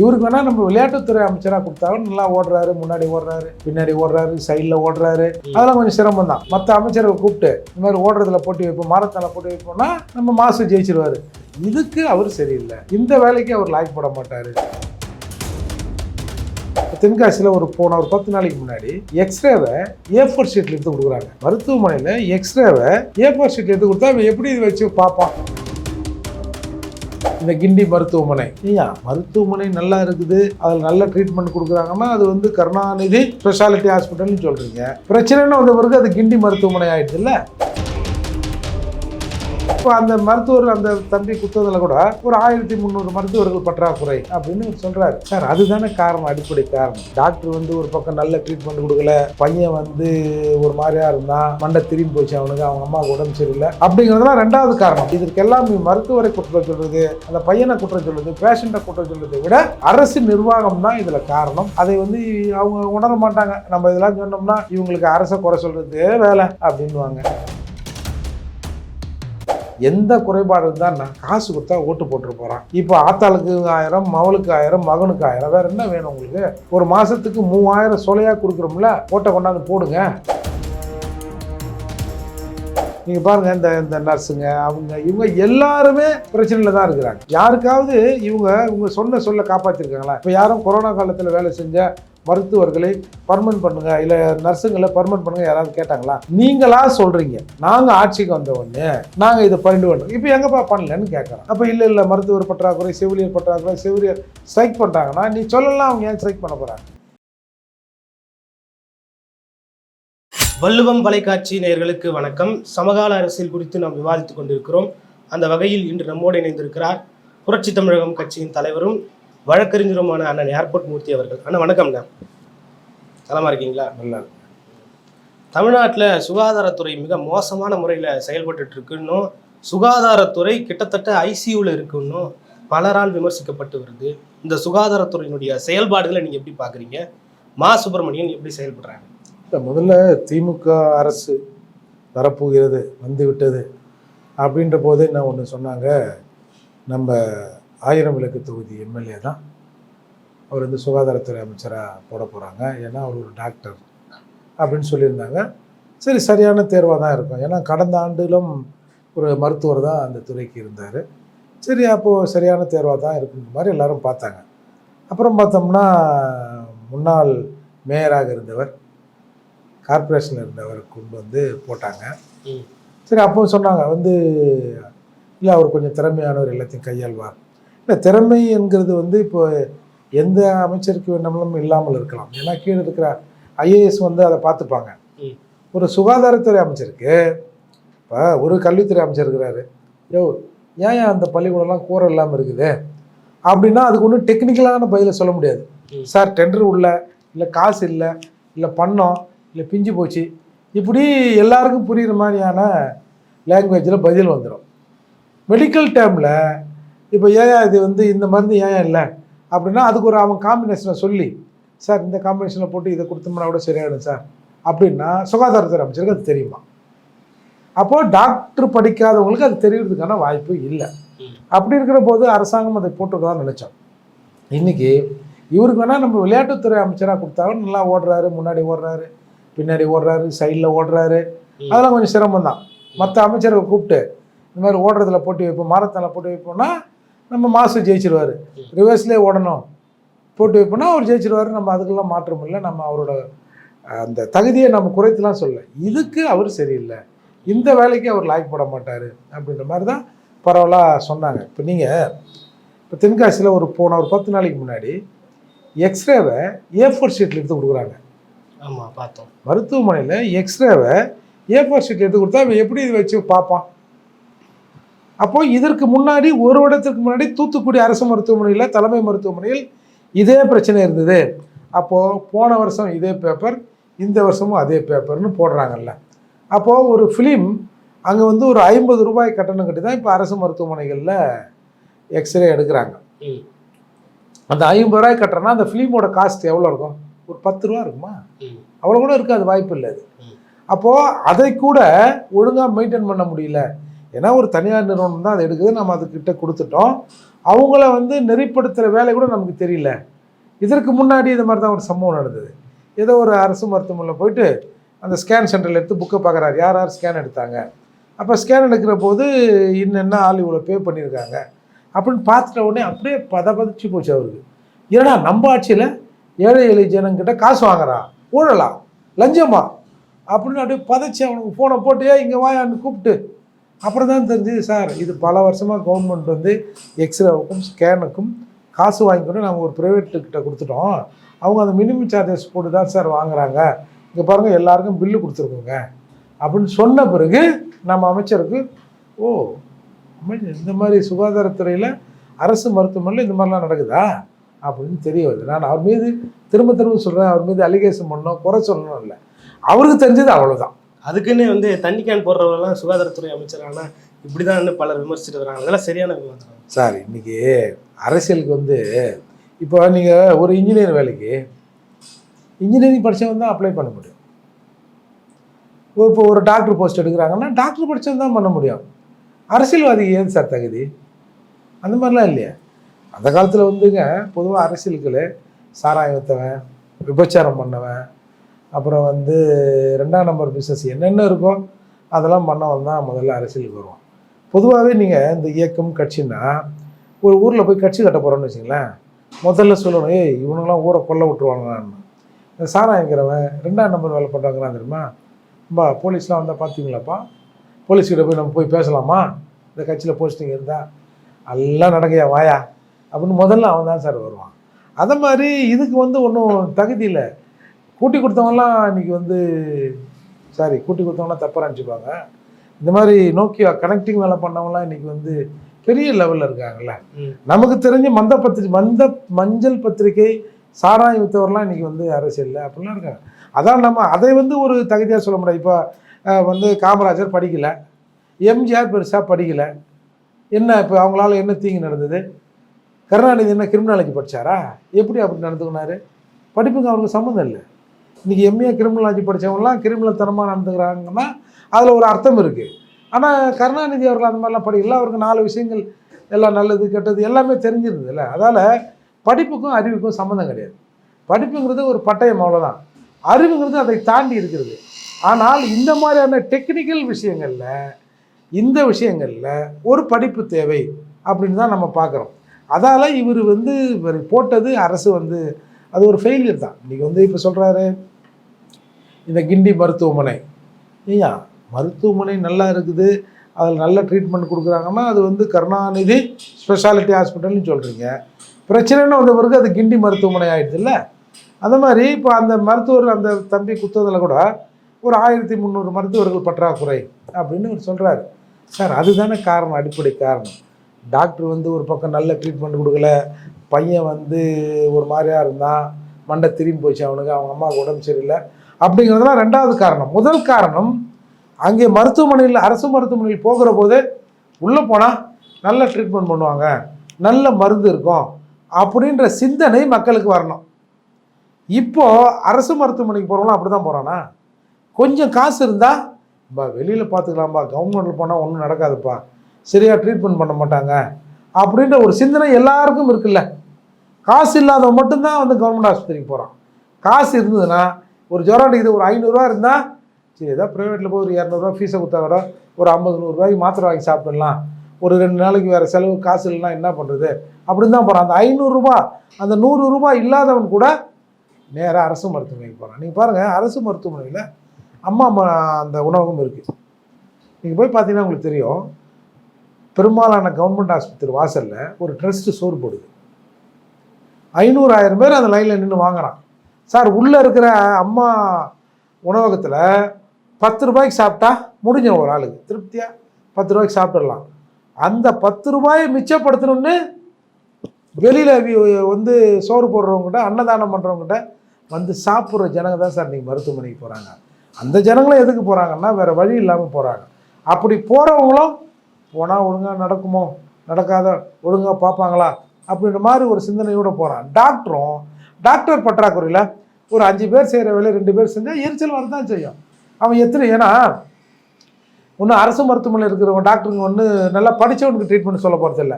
இவருக்கு வேணா நம்ம விளையாட்டுத்துறை அமைச்சராக கொடுத்தாலும் நல்லா ஓடுறாரு முன்னாடி ஓடுறாரு பின்னாடி ஓடுறாரு சைடில் ஓடுறாரு. அதெல்லாம் கொஞ்சம் சிரமம் தான் மற்ற அமைச்சரை கூப்பிட்டு இந்த மாதிரி ஓடுறதுல போட்டி வைப்போம் மாரத்தான போட்டி வைப்போம்னா நம்ம மாசு ஜெயிச்சிருவாரு. இதுக்கு அவர் சரியில்லை. இந்த வேலைக்கு அவர் லாய்க்கு போட மாட்டார். தென்காசியில் ஒரு போன ஒரு பத்து நாளைக்கு முன்னாடி எக்ஸ்ரேவை ஏ ஃபோர் ஷீட்ல எடுத்து கொடுக்குறாங்க. மருத்துவமனையில் எக்ஸ்ரேவை ஏ ஃபோர் ஷீட் எடுத்து கொடுத்தா அவன் எப்படி இது வச்சு பார்ப்பான்? இந்த கிண்டி மருத்துவமனை. ஐயா மருத்துவமனை நல்லா இருக்குது. அதில் நல்ல ட்ரீட்மெண்ட் கொடுக்குறாங்கன்னா அது வந்து கருணாநிதி ஸ்பெஷாலிட்டி ஹாஸ்பிட்டல்னு சொல்கிறீங்க பிரச்சனைன்னு வந்த பிறகு அது கிண்டி மருத்துவமனை ஆயிடுதுல்ல இப்போ அந்த மருத்துவர் அந்த தம்பி குத்ததில் கூட ஒரு ஆயிரத்தி முந்நூறு மருத்துவர்கள் பற்றாக்குறை அப்படின்னு இவர் சொல்றாரு. சார் அதுதானே காரணம் அடிப்படை காரணம். டாக்டர் வந்து ஒரு பக்கம் நல்ல ட்ரீட்மெண்ட் கொடுக்கல பையன் வந்து ஒரு மாதிரியா இருந்தான் மண்டை திரும்பி போச்சு அவனுக்கு அவங்க அம்மாவுக்கு உடம்பு சரியில்லை அப்படிங்கிறதுலாம் ரெண்டாவது காரணம். இதற்கெல்லாம் மருத்துவரை குற்றம் சொல்றது அந்த பையனை குற்றம் சொல்றது பேஷண்ட்டை குற்றம் சொல்றதை விட அரசு நிர்வாகம் தான் இதுல காரணம். அதை வந்து அவங்க உணர மாட்டாங்க. நம்ம இதெல்லாம் சொன்னோம்னா இவங்களுக்கு அரசை குறை சொல்றது வேலை அப்படின்வாங்க எந்த குறைபாடு இருந்தால் நான் காசு கொடுத்தா ஓட்டு போட்டு போகிறான் இப்போ ஆத்தாளுக்கு ஆயிரம் மவளுக்கு ஆயிரம் மகனுக்கு ஆயிரம். வேறு என்ன வேணும் உங்களுக்கு? ஒரு மாதத்துக்கு மூவாயிரம் சொலையாக கொடுக்குறோம்ல ஓட்டை கொண்டாந்து போடுங்க. நீங்கள் பாருங்கள் இந்த இந்த நர்ஸுங்க அவங்க இவங்க எல்லாருமே பிரச்சனையில் தான் இருக்கிறாங்க. யாருக்காவது இவங்க இவங்க சொன்ன சொல்ல காப்பாற்றிருக்காங்களா இப்போ யாரும் கொரோனா காலத்தில் வேலை செஞ்ச மருத்துவர்களை பர்மனன்ட் பண்ணுங்க இல்லை நர்ஸுங்களை பர்மனன்ட் பண்ணுங்க யாராவது கேட்டாங்களா? நீங்களா சொல்றீங்க. நாங்கள் ஆட்சிக்கு வந்த உடனே நாங்கள் இதை பண்ணிட்டு பண்ணுறோம் இப்போ எங்கப்பா பண்ணலன்னு கேட்குறோம் அப்போ இல்லை இல்லை மருத்துவர் பற்றாக்குறை செவிலியர் பற்றாக்குறை செவிலியர் ஸ்ட்ரைக் பண்ணுறாங்கன்னா நீ சொல்லலாம் அவங்க ஏன் ஸ்ட்ரைக் பண்ண போகிறாங்க வள்ளுவம் தொலைக்காட்சி நேர்களுக்கு வணக்கம். சமகால அரசியல் குறித்து நாம் விவாதித்துக் கொண்டிருக்கிறோம். அந்த வகையில் இன்று நம்மோடு இணைந்திருக்கிறார் புரட்சி தமிழகம் கட்சியின் தலைவரும் வழக்கறிஞருமான அண்ணன் ஏர்போர்ட் மூர்த்தி அவர்கள். அண்ணா வணக்கம்ண்ணா. நலமா இருக்கீங்களா? நல்லா தமிழ்நாட்டில் சுகாதாரத்துறை மிக மோசமான முறையில் செயல்பட்டு இருக்குன்னும் சுகாதாரத்துறை கிட்டத்தட்ட ஐசியூவில் இருக்குன்னும் பலரால் விமர்சிக்கப்பட்டு வருது. இந்த சுகாதாரத்துறையினுடைய செயல்பாடுகளை நீங்கள் எப்படி பார்க்குறீங்க மா. சுப்பிரமணியன் எப்படி செயல்படுறாங்க இந்த முதல்ல திமுக அரசு வரப்போகிறது வந்து விட்டது அப்படின்ற போதே என்ன ஒன்று சொன்னாங்க? நம்ம ஆயிரம் விளக்கு தொகுதி எம்எல்ஏ தான் அவர் வந்து சுகாதாரத்துறை அமைச்சராக போட போகிறாங்க ஏன்னா அவர் ஒரு டாக்டர் அப்படின்னு சொல்லியிருந்தாங்க. சரி சரியான தேர்வாக தான் இருக்கும். ஏன்னா கடந்த ஆண்டிலும் ஒரு மருத்துவர் தான் அந்த துறைக்கு இருந்தார். சரி அப்போது சரியான தேர்வாக தான் இருக்குன்ற மாதிரி எல்லாரும் பார்த்தாங்க. அப்புறம் பார்த்தோம்னா முன்னாள் மேயராக இருந்தவர் கார்ப்பரேஷனில் இருந்தவர் கொண்டு வந்து போட்டாங்க. சரி அப்போ சொன்னாங்க. வந்து இல்லை அவர் கொஞ்சம் திறமையானவர் எல்லாத்தையும் கையாள்வார். இல்லை திறமை என்கிறது வந்து இப்போ எந்த அமைச்சருக்கு வேணாலும் இல்லாமல் இருக்கலாம். ஏன்னா கீழே இருக்கிற ஐஏஎஸ் வந்து அதை பார்த்துப்பாங்க. ஒரு சுகாதாரத்துறை அமைச்சருக்கு இப்போ ஒரு கல்வித்துறை அமைச்சர் இருக்கிறாரு. யோ ஏன் அந்த பள்ளிக்கூடம்லாம் கூரை இல்லாமல் இருக்குது? அப்படின்னா அதுக்கு ஒன்றும் டெக்னிக்கலான பதிலை சொல்ல முடியாது. சார் டெண்டர் உள்ள இல்லை காசு இல்லை இல்லை பண்ணோம் இல்லை பிஞ்சு போச்சு. இப்படி எல்லாருக்கும் புரியுற மாதிரியான லாங்குவேஜில் பதில் வந்துடும் மெடிக்கல் டேர்மில் இப்போ ஏன் இது வந்து இந்த மருந்து ஏன் இல்லை? அப்படின்னா அதுக்கு ஒரு அவன் காம்பினேஷனை சொல்லி சார் இந்த காம்பினேஷனில் போட்டு இதை கொடுத்தோம்னா கூட சரியாயிடும் சார். அப்படின்னா சுகாதாரத்துறை அமைச்சருக்கு அது தெரியுமா? அப்போது டாக்டர் படிக்காதவங்களுக்கு அது தெரியறதுக்கான வாய்ப்பு இல்லை. அப்படி இருக்கிற போது அரசாங்கம் அதை போட்டுக்கலாம்னு நினச்சோம். இன்றைக்கி இவருக்கு வேணால் நம்ம விளையாட்டுத்துறை அமைச்சராக கொடுத்தாலும் நல்லா ஓடுறாரு முன்னாடி ஓடுறாரு பின்னாடி ஓடுறாரு சைடில் ஓடுறாரு. அதெல்லாம் கொஞ்சம் சிரமம் தான் மற்ற அமைச்சர்கள் கூப்பிட்டு இந்த மாதிரி ஓடுறதுல போட்டி வைப்போம் மரத்தில் போட்டி வைப்போம்னா நம்ம மாசு ஜெயிச்சிருவார். ரிவர்ஸ்லேயே ஓடணும். போட்டி வைப்போம்னா அவர் ஜெயிச்சிருவார். நம்ம அதுக்கெல்லாம் மாற்றம் இல்லை. நம்ம அவரோட அந்த தகுதியை நம்ம குறைத்துலாம் சொல்ல. இதுக்கு அவர் சரியில்லை. இந்த வேலைக்கு அவர் லாய்க்கு போட மாட்டார் அப்படின்ற மாதிரி தான் பரவலாக சொன்னாங்க. இப்போ நீங்கள் இப்போ தென்காசியில் ஒரு போன ஒரு பத்து நாளைக்கு முன்னாடி எக்ஸ்ரேவை ஏ ஃபோர் ஷீட்டில் எடுத்து கொடுக்குறாங்க. ஆமா பார்த்தோம். மருத்துவமனையில் எக்ஸ்ரேவை ஏ ஃபோர் ஷீட் எடுத்து கொடுத்தா அவன் எப்படி இது வச்சு பார்ப்பான்? அப்போ இதற்கு முன்னாடி ஒரு வருடத்திற்கு முன்னாடி தூத்துக்குடி அரசு மருத்துவமனையில் தலைமை மருத்துவமனையில் இதே பிரச்சனை இருந்தது. அப்போது போன வருஷம் இதே பேப்பர் இந்த வருஷமும் அதே பேப்பர்னு போடுறாங்கல்ல. அப்போது ஒரு ஃபிலிம் அங்கே வந்து ஒரு ஐம்பது ரூபாய் கட்டணம் கட்டி தான் இப்போ அரசு மருத்துவமனைகளில் எக்ஸ்ரே எடுக்கிறாங்க. அந்த ஐம்பது ரூபாய் கட்டுறேன்னா அந்த ஃபிலிமோட காஸ்ட் எவ்வளோ இருக்கும்? ஒரு பத்து ரூபா இருக்குமா. அவ்வளோ கூட இருக்காது வாய்ப்பு இல்லை அது. அப்போது அதை கூட ஒழுங்காக மெயின்டைன் பண்ண முடியல. ஏன்னா ஒரு தனியார் நிறுவனம் தான் அதை எடுக்குது. நம்ம அதுக்கிட்ட கொடுத்துட்டோம். அவங்கள வந்து நெறிப்படுத்துகிற வேலை கூட நமக்கு தெரியல. இதற்கு முன்னாடி இது மாதிரி தான் ஒரு சம்பவம் நடந்தது. ஏதோ ஒரு அரசு மருத்துவமனையில் போயிட்டு அந்த ஸ்கேன் சென்டரில் எடுத்து புக்கை பார்க்குறாரு. யார் யார் ஸ்கேன் எடுத்தாங்க? அப்போ ஸ்கேன் எடுக்கிற போது இன்னென்ன ஆள் இவ்வளோ பே பண்ணியிருக்காங்க? அப்படின்னு பார்த்துட்ட உடனே அப்படியே பத பதச்சு போச்சு அவருக்கு. ஏன்னா நம்ம ஆட்சியில் ஏழை எளிய ஜனங்கிட்ட காசு வாங்குறான் ஊழலா? லஞ்சமா? அப்படின்னு அப்படியே பதச்சு அவனுக்கு ஃபோனை போட்டு இங்கே வாயான்னு கூப்பிட்டு அப்புறம் தான் தெரிஞ்சுது சார் இது பல வருஷமாக கவர்மெண்ட் வந்து எக்ஸ்ரேவுக்கும் ஸ்கேனுக்கும் காசு வாங்கிக்கணும் நாங்கள் ஒரு ப்ரைவேட்டுக்கிட்ட கொடுத்துட்டோம். அவங்க அந்த மினிமம் சார்ஜஸ் போட்டு தான் சார் வாங்குறாங்க. இங்கே பாருங்கள் எல்லாருக்கும் பில்லு கொடுத்துருக்கோங்க. அப்படின்னு சொன்ன பிறகு நம்ம அமைச்சருக்கு ஓ அமைச்சர் இந்த மாதிரி சுகாதாரத்துறையில் அரசு மருத்துவமனையில் இந்த மாதிரிலாம் நடக்குதா? அப்படின்னு தெரிய வருது. நான் அவர் மீது திரும்ப திரும்ப சொல்கிறேன் அவர் மீது அலிகேஷன் பண்ணோம் குறை சொல்லணும் இல்லை. அவருக்கு தெரிஞ்சது அவ்வளோதான் அதுக்குன்னு வந்து தண்ணி கேன் போடுறவங்கலாம் சுகாதாரத்துறை அமைச்சர் ஆனால் இப்படிதான் பலர் விமர்சிட்டு வராங்க. அதெல்லாம் சரியான விமர்சனம். சார் இன்னைக்கு அரசியலுக்கு வந்து இப்போ நீங்கள் ஒரு இன்ஜினியர் வேலைக்கு இன்ஜினியரிங் படித்தவன் தான் அப்ளை பண்ண முடியும். இப்போ இப்போ ஒரு டாக்டர் போஸ்ட் எடுக்கிறாங்கன்னா டாக்டர் படித்தவன் தான் பண்ண முடியும். அரசியல்வாதி ஏன் சார் தகுதி? அந்த மாதிரிலாம் இல்லையா. அந்த காலத்தில் வந்துங்க பொதுவாக அரசியலுக்குள்ள சாராயம் வித்தவன் விபச்சாரம் பண்ணவன் அப்புறம் வந்து ரெண்டாம் நம்பர் பிஸ்னஸ் என்னென்ன இருக்கோ அதெல்லாம் பண்ணவன் தான் முதல்ல அரசியலுக்கு வருவான். பொதுவாகவே நீங்கள் இந்த இயக்கம் கட்சின்னா ஒரு ஊரில் போய் கட்சி கட்ட போகிறோன்னு வச்சிங்களேன் முதல்ல சொல்லணும் ஏய் இவனுங்களாம் ஊரை கொல்ல விட்டுருவாங்களான்னு இந்த சாராயங்கிறவன் ரெண்டாம் நம்பர் வேலை பண்ணுறாங்களாம் தெரியுமா? பா போலீஸ்லாம் வந்தால் பார்த்தீங்களாப்பா போலீஸ்கிட்ட போய் நம்ம போய் பேசலாமா? இந்த கட்சியில் போஸ்டிங் இருந்தால் எல்லாம் நடக்கையா வாயா. அப்படின்னு முதல்ல அவன் தான் சார் வருவான். அதை மாதிரி இதுக்கு வந்து ஒன்றும் தகுதி இல்லை. கூட்டி கொடுத்தவங்கலாம் இன்னைக்கு வந்து சாரி கூட்டி கொடுத்தவங்களாம் தப்பாக நினச்சிப்பாங்க. இந்த மாதிரி நோக்கியா கனெக்டிங் வேலை பண்ணவங்களாம் இன்னைக்கு வந்து பெரிய லெவலில் இருக்காங்கல்ல. நமக்கு தெரிஞ்ச மந்த பத்திரிக்கை மந்த மஞ்சள் பத்திரிகை சாராயம் வித்தவர்லாம் இன்னைக்கு வந்து அரசியலில் அப்படிலாம் இருக்காங்க. அதான் நம்ம அதை வந்து ஒரு தகுதியாக சொல்ல முடியாது. இப்போ வந்து காமராஜர் படிக்கல. எம்ஜிஆர் பெருசாக படிக்கல. என்ன இப்போ அவங்களால என்ன தீங்கு நடந்தது? கருணாநிதி என்ன கிரிமினாலஜி படிச்சாரா? எப்படி அப்படி நடந்துக்கினாரு? படிப்புக்கு அவருக்கு சம்மந்தம் இல்லை. இன்றைக்கி எம்ஏ கிரிமினாலஜி படித்தவங்களாம் கிரிமினல் தனமாக நடந்துக்கிறாங்கன்னா அதில் ஒரு அர்த்தம் இருக்குது ஆனால் கருணாநிதி அவர்கள் அந்த மாதிரிலாம் படிக்கல. அவருக்கு நாலு விஷயங்கள் எல்லாம் நல்லது கெட்டது எல்லாமே தெரிஞ்சிருந்ததுல்ல அதால் படிப்புக்கும் அறிவுக்கும் சம்மந்தம் கிடையாது. படிப்புங்கிறது ஒரு பட்டயம் அவ்வளோதான் அறிவுங்கிறது அதை தாண்டி இருக்கிறது. ஆனால் இந்த மாதிரியான டெக்னிக்கல் விஷயங்களில் இந்த விஷயங்களில் ஒரு படிப்பு தேவை அப்படின்னு தான் நம்ம பார்க்குறோம். அதால் இவர் வந்து இவர் போட்டது அரசு வந்து அது ஒரு ஃபெயிலியர் தான். இன்றைக்கி வந்து இப்போ சொல்கிறாரு இந்த கிண்டி மருத்துவமனை. ஐயா மருத்துவமனை நல்லா இருக்குது. அதில் நல்ல ட்ரீட்மெண்ட் கொடுக்குறாங்கன்னா அது வந்து கருணாநிதி ஸ்பெஷாலிட்டி ஹாஸ்பிட்டல்னு சொல்கிறீங்க பிரச்சனைன்னு வந்த பிறகு அது கிண்டி மருத்துவமனை ஆயிடுதுல்ல? அந்த மாதிரி இப்போ அந்த மருத்துவர் அந்த தம்பி குத்ததில் கூட ஒரு ஆயிரத்தி முந்நூறு மருத்துவர்கள் பற்றாக்குறை அப்படின்னு அவர் சொல்கிறாரு சார் அதுதானே காரணம் அடிப்படை காரணம். டாக்டர் வந்து ஒரு பக்கம் நல்ல ட்ரீட்மெண்ட் கொடுக்கல. பையன் வந்து ஒரு மாதிரியா இருந்தான். மண்டை திரும்பி போச்சு அவனுக்கு. அவங்க அம்மாவுக்கு உடம்பு சரியில்லை. அப்படிங்கிறதுலாம் ரெண்டாவது காரணம். முதல் காரணம் அங்கே மருத்துவமனையில் அரசு மருத்துவமனையில் போகிற போதே உள்ளே போனால் நல்ல ட்ரீட்மெண்ட் பண்ணுவாங்க. நல்ல மருந்து இருக்கும் அப்படின்ற சிந்தனை மக்களுக்கு வரணும். இப்போ அரசு மருத்துவமனைக்கு போகிறவங்களாம் அப்படி தான் போகிறானா கொஞ்சம் காசு இருந்தால் பா வெளியில் பார்த்துக்கலாம்பா கவர்மெண்ட்டில் போனால் ஒன்றும் நடக்காதுப்பா. சரியாக ட்ரீட்மெண்ட் பண்ண மாட்டாங்க. அப்படின்ற ஒரு சிந்தனை எல்லாருக்கும் இருக்குல்ல. காசு இல்லாதவன் மட்டும்தான் வந்து கவர்மெண்ட் ஆஸ்பத்திரிக்கு போகிறான் காசு இருந்ததுன்னா ஒரு ஜுரம் அடிக்குது ஒரு ஐநூறுரூவா இருந்தால் சரி ஏதாவது ப்ரைவேட்டில் போய் ஒரு இரநூறுவா ஃபீஸை கொடுத்தா கூட ஒரு ஐம்பது நூறுரூவாய்க்கு மாத்திரை வாங்கி சாப்பிடலாம். ஒரு ரெண்டு நாளைக்கு வேறு செலவு காசு இல்லைன்னா என்ன பண்ணுறது அப்படின்னு தான் போகிறான் அந்த ஐநூறுரூபா அந்த நூறுரூபா இல்லாதவன் கூட நேராக அரசு மருத்துவமனைக்கு போகிறான் நீங்கள் பாருங்கள் அரசு மருத்துவமனையில் அம்மா ம அந்த உணவகம் இருக்குது நீங்கள் போய் பார்த்தீங்கன்னா உங்களுக்கு தெரியும். பெரும்பாலான கவர்மெண்ட் ஆஸ்பத்திரி வாசலில் ஒரு ட்ரஸ்ட்டு சோறு போடுது. ஐநூறு ஆயிரம் பேர் அந்த லைனில் நின்று வாங்குறான். சார் உள்ளே இருக்கிற அம்மா உணவகத்தில் பத்து ரூபாய்க்கு சாப்பிட்டா முடிஞ்சிடும் ஒரு ஆளுக்கு. திருப்தியாக பத்து ரூபாய்க்கு சாப்பிட்றலாம் அந்த பத்து ரூபாயை மிச்சப்படுத்தணும்னு வெளியில் வந்து சோறு போடுறவங்ககிட்ட அன்னதானம் பண்ணுறவங்ககிட்ட வந்து சாப்பிட்ற ஜனங்க தான் சார் நீங்கள் மருத்துவமனைக்கு போகிறாங்க அந்த ஜனங்களும் எதுக்கு போகிறாங்கன்னா வேறு வழி இல்லாமல் போகிறாங்க அப்படி போகிறவங்களும் போனால் ஒழுங்காக நடக்குமோ? நடக்காத ஒழுங்காக பார்ப்பாங்களா? அப்படின்ற மாதிரி ஒரு சிந்தனையோடு போகிறான் டாக்டரும் டாக்டர் பற்றாக்குறையில் ஒரு அஞ்சு பேர் செய்கிற வேலையை ரெண்டு பேர் செஞ்சால் எரிச்சல் வரதான் செய்யும். அவன் எத்தனை ஏன்னா ஒன்றும் அரசு மருத்துவமனையில் இருக்கிறவங்க டாக்டருங்க ஒன்று நல்லா படித்தவனுக்கு ட்ரீட்மெண்ட் சொல்ல போகிறதில்ல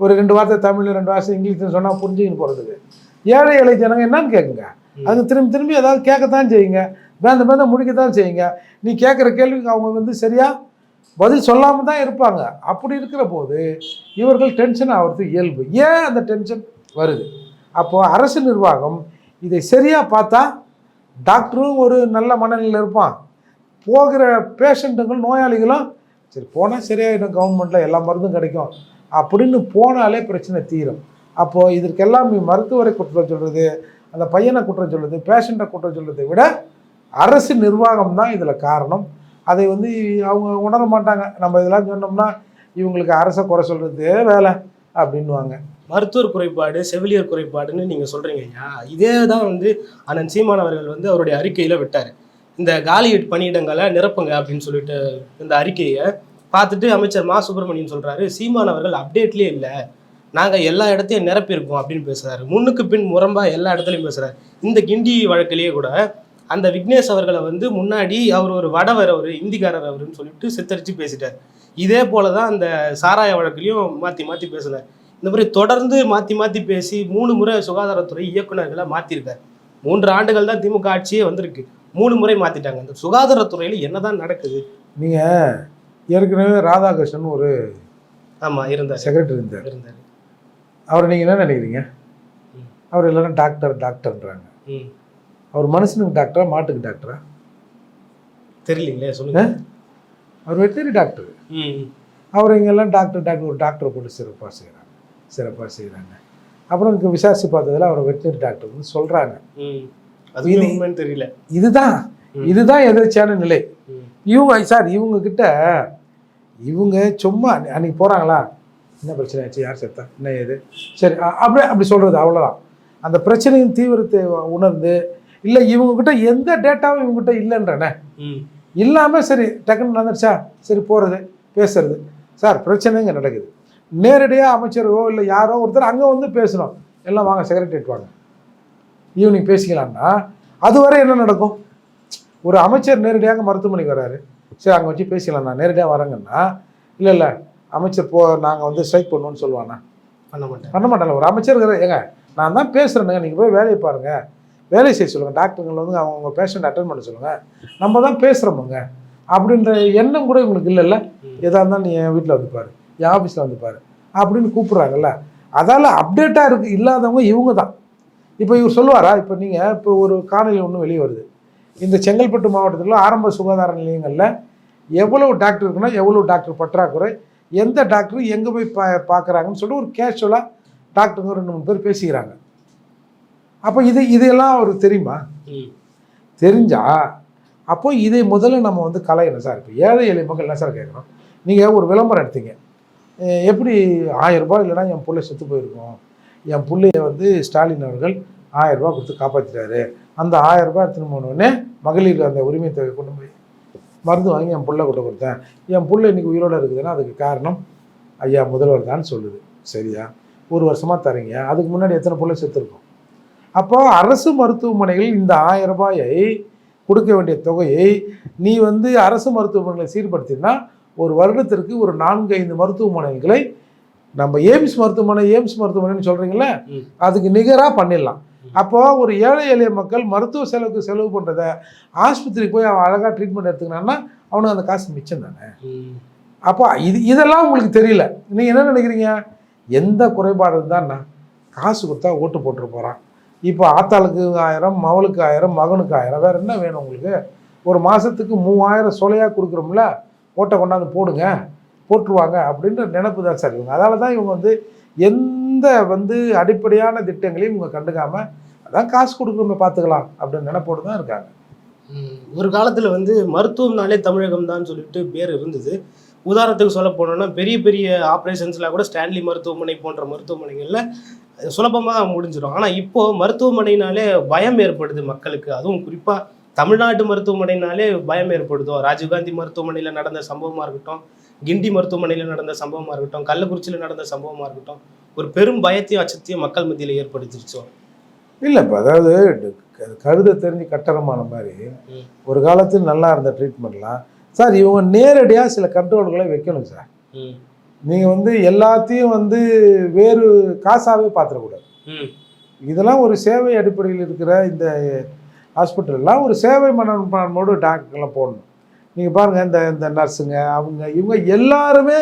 ஒரு ரெண்டு வார்த்தை தமிழ் ரெண்டு வார்த்தை இங்கிலீஷ்னு சொன்னால் புரிஞ்சுக்கின்னு போகிறதுக்கு ஏழை ஏழை ஜனங்க என்னன்னு கேட்குங்க அது திரும்பி திரும்பி ஏதாவது கேட்கத்தான் செய்யுங்க. வேந்த வேந்த முடிக்கத்தான் செய்யுங்க. நீ கேட்குற கேள்விக்கு அவங்க வந்து சரியாக பதில் சொல்லாமல் தான் இருப்பாங்க. அப்படி இருக்கிற போது இவர்கள் டென்ஷன் ஆகிறது இயல்பு. ஏன் அந்த டென்ஷன் வருது? அப்போது அரசு நிர்வாகம் இதை சரியாக பார்த்தா டாக்டரும் ஒரு நல்ல மனநிலையில் இருப்பான். போகிற பேஷண்ட்டுங்கள் நோயாளிகளும் சரி போனால் சரியாயிடும் கவர்மெண்ட்டில் எல்லா மருந்தும் கிடைக்கும். அப்படின்னு போனாலே பிரச்சனை தீரும். அப்போது இதற்கெல்லாம் நீ மருத்துவரை குற்றம் சொல்கிறது அந்த பையனை குற்றம் சொல்கிறது பேஷண்ட்டை குற்றம் சொல்கிறதை விட அரசு நிர்வாகம் தான் இதில் காரணம். அதை வந்து அவங்க உணர மாட்டாங்க. நம்ம இதெல்லாம் சொன்னோம்னா இவங்களுக்கு அரசை குறை சொல்கிறதே வேலை அப்படின்வாங்க மருத்துவர் குறைபாடு செவிலியர் குறைபாடுன்னு நீங்கள் சொல்கிறீங்க ஐயா. இதே தான் வந்து அண்ணன் சீமான் அவர்கள் வந்து அவருடைய அறிக்கையில் விட்டார். இந்த காலியட் பணியிடங்களை நிரப்புங்க அப்படின்னு சொல்லிட்டு இந்த அறிக்கையை பார்த்துட்டு அமைச்சர் மா. சுப்பிரமணியன் சொல்கிறாரு சீமான் அவர்கள் அப்டேட்லேயே இல்லை. நாங்கள் எல்லா இடத்தையும் நிரப்பியிருக்கோம் அப்படின்னு பேசுகிறாரு முன்னுக்கு பின் முரம்பாக எல்லா இடத்துலையும் பேசுகிறார் இந்த கிண்டி வழக்கிலேயே கூட அந்த விக்னேஷ் அவர்களை வந்து முன்னாடி அவர் ஒரு வடவர் அவர் இந்திக்காரர் அவருன்னு சொல்லிட்டு சித்தரித்து பேசிட்டார். இதே போல தான் அந்த சாராய வழக்கிலையும் மாற்றி மாற்றி பேசினார் இந்த மாதிரி தொடர்ந்து மாற்றி மாற்றி பேசி மூணு முறை சுகாதாரத்துறை இயக்குநர்களை மாற்றிருக்காரு மூன்று ஆண்டுகள் தான் திமுக ஆட்சியே வந்திருக்கு. மூணு முறை மாற்றிட்டாங்க இந்த சுகாதாரத்துறையில் என்னதான் நடக்குது? நீங்கள் ஏற்கனவே ராதாகிருஷ்ணன் ஒரு ஆமாம் இருந்தார். செக்ரட்டரி இருந்தார். இருந்தார். அவர் நீங்கள் என்ன நினைக்கிறீங்க. அவர் இல்லைன்னா டாக்டர் டாக்டர்ன்றாங்க ம். அவர் மனுஷனுக்கு டாக்டரா மாட்டுக்கு டாக்டரா தெரியலீங்களே சொல்லுங்க. அவர் வெட்டரி டாக்டர் ம் அவர் இங்கெல்லாம் டாக்டர் டாக்டர் ஒரு டாக்டரை போட்டு சிறப்பாக செய்கிறாங்க சிறப்பாக செய்கிறாங்க அப்புறம் இங்கே விசாரிச்சு பார்த்ததுல அவர் வெட்டரி டாக்டர்னு சொல்கிறாங்க ம். அது தெரியல. இதுதான். இதுதான் எதிர்ச்சியான நிலை. இவங்க சார் இவங்க கிட்ட இவங்க சும்மா அன்னை- அன்னைக்கு போகிறாங்களா என்ன பிரச்சனை ஆச்சு? யார் செத்தா? என்ன ஏது? சரி அ- அப்படியே அப்படி சொல்கிறது அவ்வளோதான் அந்த பிரச்சனையின் தீவிரத்தை உணர்ந்து இல்லை இவங்ககிட்ட எந்த டேட்டாவும் இவங்ககிட்ட இல்லைன்றனே. இல்லாமல் சரி டக்குன்னு நடந்துருச்சா? சரி போகிறது பேசுறது. சார் பிரச்சனை இங்கே நடக்குது. நேரடியாக அமைச்சரோ இல்லை யாரோ ஒருத்தர் அங்கே வந்து பேசணும். எல்லாம் வாங்க செக்ரட்டரியேட் வாங்க. ஈவினிங் பேசிக்கலாம்னா அதுவரை என்ன நடக்கும்? ஒரு அமைச்சர் நேரடியாக மருத்துவமனைக்கு வராரு. சரி அங்கே வச்சு பேசிக்கலாம். நான் நேரடியாக வரேங்கன்னா இல்லை இல்லை அமைச்சர் போ நாங்கள் வந்து ஸ்ட்ரைக் பண்ணுவோன்னு சொல்லுவானா? பண்ண மாட்டேன் பண்ண மாட்டாங்க ஒரு அமைச்சர் ஏங்க நான் தான் பேசுகிறேனுங்க நீங்கள் போய் வேலையை பாருங்கள் வேலையை செய்ய சொல்லுங்கள் டாக்டருங்களை வந்து அவங்க பேஷண்ட் அட்டன் பண்ண சொல்லுங்கள் நம்ம தான் பேசுகிறோமுங்க அப்படின்ற எண்ணம் கூட இவங்களுக்கு இல்லைல்ல. எதாக இருந்தாலும் நீ என் வீட்டில் வந்து பாரு. என் ஆஃபீஸில் வந்து பாரு. அப்படின்னு கூப்பிட்றாங்கல்ல. அதால் அப்டேட்டாக இருக்கு இல்லாதவங்க இவங்க தான் இப்போ இவர் சொல்லுவாரா இப்போ நீங்கள் இப்போ ஒரு காணொலி ஒன்று வெளியே வருது. இந்த செங்கல்பட்டு மாவட்டத்தில் ஆரம்ப சுகாதார நிலையங்களில் எவ்வளவு டாக்டர் இருக்குன்னா எவ்வளவு டாக்டர் பற்றாக்குறை எந்த டாக்டர் எங்கே போய் பா பார்க்குறாங்கன்னு சொல்லிட்டு ஒரு கேஷுவலாக டாக்டருங்க ரெண்டு மூணு பேர் பேசிக்கிறாங்க. அப்போ இது இதெல்லாம் அவருக்கு தெரியுமா? ம். தெரிஞ்சா அப்போ இதை முதல்ல நம்ம வந்து கலையணும் சார். இப்போ ஏழை எளிய மக்கள் என்ன சார் கேட்குறோம் நீங்கள் ஒரு விளம்பரம் எடுத்தீங்க. எப்படி ஆயிரம் ரூபாய் இல்லைன்னா என் பிள்ளை செத்து போயிருக்கும். என் பிள்ளைய வந்து ஸ்டாலின் அவர்கள் ஆயிரம் ரூபாய் கொடுத்து காப்பாற்றிட்டாரு அந்த ஆயிரம் ரூபாய் எடுத்துன்னு போனோடனே மகளிர் அந்த உரிமை தொகை கொண்டு போய் மருந்து வாங்கி என் பிள்ளை கொண்டு கொடுத்தேன். என் பிள்ளை இன்னைக்கு உயிரோட இருக்குதுன்னா அதுக்கு காரணம் ஐயா முதல்வர் தான் சொல்லுது. சரியா? ஒரு வருஷமாக தரீங்க. அதுக்கு முன்னாடி எத்தனை பிள்ளை செத்துருக்கோம்? அப்போ அரசு மருத்துவமனைகளில் இந்த ஆயிரம் ரூபாயை கொடுக்க வேண்டிய தொகையை நீ வந்து அரசு மருத்துவமனைகளை சீர்படுத்தினா ஒரு வருடத்திற்கு ஒரு நான்கு ஐந்து மருத்துவமனைகளை நம்ம எய்ம்ஸ் மருத்துவமனை எய்ம்ஸ் மருத்துவமனைன்னு சொல்கிறீங்களே. அதுக்கு நிகராக பண்ணிடலாம். அப்போ ஒரு ஏழை எளிய மக்கள் மருத்துவ செலவுக்கு செலவு பண்ணுறத ஆஸ்பத்திரிக்கு போய் அவன் அழகாக ட்ரீட்மெண்ட் எடுத்துக்கினான்னா அவனுக்கு அந்த காசு மிச்சம் தானே? அப்போ இது இதெல்லாம் உங்களுக்கு தெரியல. நீங்கள் என்ன நினைக்கிறீங்க? எந்த குறைபாடு இருந்தான்னா காசு கொடுத்தா ஓட்டு போட்டுட்டு போகிறான் இப்போ ஆத்தாளுக்கு ஆயிரம் மவளுக்கு ஆயிரம் மகனுக்கு ஆயிரம் வேறு என்ன வேணும் உங்களுக்கு? ஒரு மாதத்துக்கு மூவாயிரம் சொலையாக கொடுக்குறோம்ல? ஓட்டை கொண்டாந்து போடுங்க போட்டுருவாங்க அப்படின்ற நினப்பு தான் சார் இவங்க. அதால் தான் இவங்க வந்து எந்த வந்து அடிப்படையான திட்டங்களையும் இவங்க கண்டுக்காமல் அதான் காசு கொடுக்கணுமே பார்த்துக்கலாம் அப்படின்னு நினைப்போடு தான் இருக்காங்க. ஒரு காலத்தில் வந்து மருத்துவம்னாலே தமிழகம் தான் சொல்லிட்டு பேர் இருந்தது. உதாரணத்துக்கு சொல்ல போனோம்னா பெரிய பெரிய ஆப்ரேஷன்ஸ்லாம் கூட ஸ்டான்லி மருத்துவமனை போன்ற மருத்துவமனைகளில் சுலபமாக முடிஞ்சிடும் ஆனால் இப்போது மருத்துவமனைனாலே பயம் ஏற்படுது மக்களுக்கு. அதுவும் குறிப்பாக தமிழ்நாட்டு மருத்துவமனைனாலே பயம் ஏற்படுதோ ராஜீவ்காந்தி மருத்துவமனையில நடந்த சம்பவமா இருக்கட்டும் கிண்டி மருத்துவமனையில நடந்த சம்பவமா இருக்கட்டும் கள்ளக்குறிச்சியில நடந்த சம்பவமா இருக்கட்டும் ஒரு பெரும் பயத்தையும் அச்சத்தையும் மக்கள் மத்தியில ஏற்படுத்திருச்சோ? இல்லை இப்போ அதாவது டு- க- கழுதை தெரிஞ்சு கட்டணமான மாதிரி. ஒரு காலத்தில் நல்லா இருந்த ட்ரீட்மெண்ட்லாம் சார் இவங்க நேரடியாக சில கண்ட்ரோல்களை வைக்கணும் சார். நீங்கள் வந்து எல்லாத்தையும் வந்து வேறு காசாகவே பார்த்துடக்கூடாது இதெல்லாம் ஒரு சேவை அடிப்படையில் இருக்கிற இந்த ஹாஸ்பிட்டல்லாம் ஒரு சேவை மனப்பான்மோடு டாக்டர்லாம் போடணும். நீங்கள் பாருங்கள் இந்த இந்த நர்ஸுங்க அவங்க இவங்க எல்லாருமே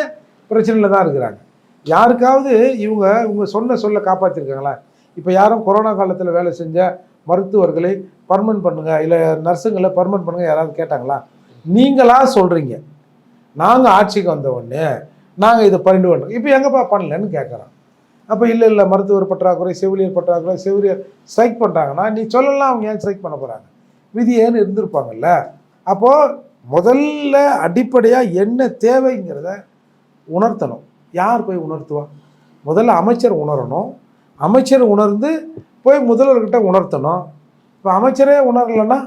பிரச்சனையில் தான் இருக்கிறாங்க. யாருக்காவது இவங்க இவங்க சொன்ன சொல்ல காப்பாற்றிருக்காங்களா இப்போ யாரும் கொரோனா காலத்தில் வேலை செஞ்ச மருத்துவர்களை பர்மனன்ட் பண்ணுங்கள் இல்லை நர்ஸுங்களை பர்மனன்ட் பண்ணுங்க யாராவது கேட்டாங்களா? நீங்களாக சொல்கிறீங்க நாங்கள் ஆட்சிக்கு வந்த உடனே நாங்கள் இதை பண்ணிட்டு பண்ணுறோம் இப்போ எங்கப்பா பண்ணலன்னு கேட்குறோம் அப்போ இல்லை இல்லை மருத்துவர் பற்றாக்குறை செவிலியர் பற்றாக்குறை செவிலியர் ஸ்ட்ரைக் பண்ணுறாங்கன்னா நீ சொல்லலாம் அவங்க ஏன் ஸ்ட்ரைக் பண்ண போகிறாங்க விதி ஏன்னு இருந்திருப்பாங்கல்ல. அப்போது முதல்ல அடிப்படையாக என்ன தேவைங்கிறத உணர்த்தணும். யார் போய் உணர்த்துவா? முதல்ல அமைச்சர் உணரணும். அமைச்சர் உணர்ந்து போய் முதல்வர்கிட்ட உணர்த்தணும். இப்போ அமைச்சரே உணரலைன்னா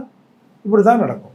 இப்படி தான் நடக்கும்.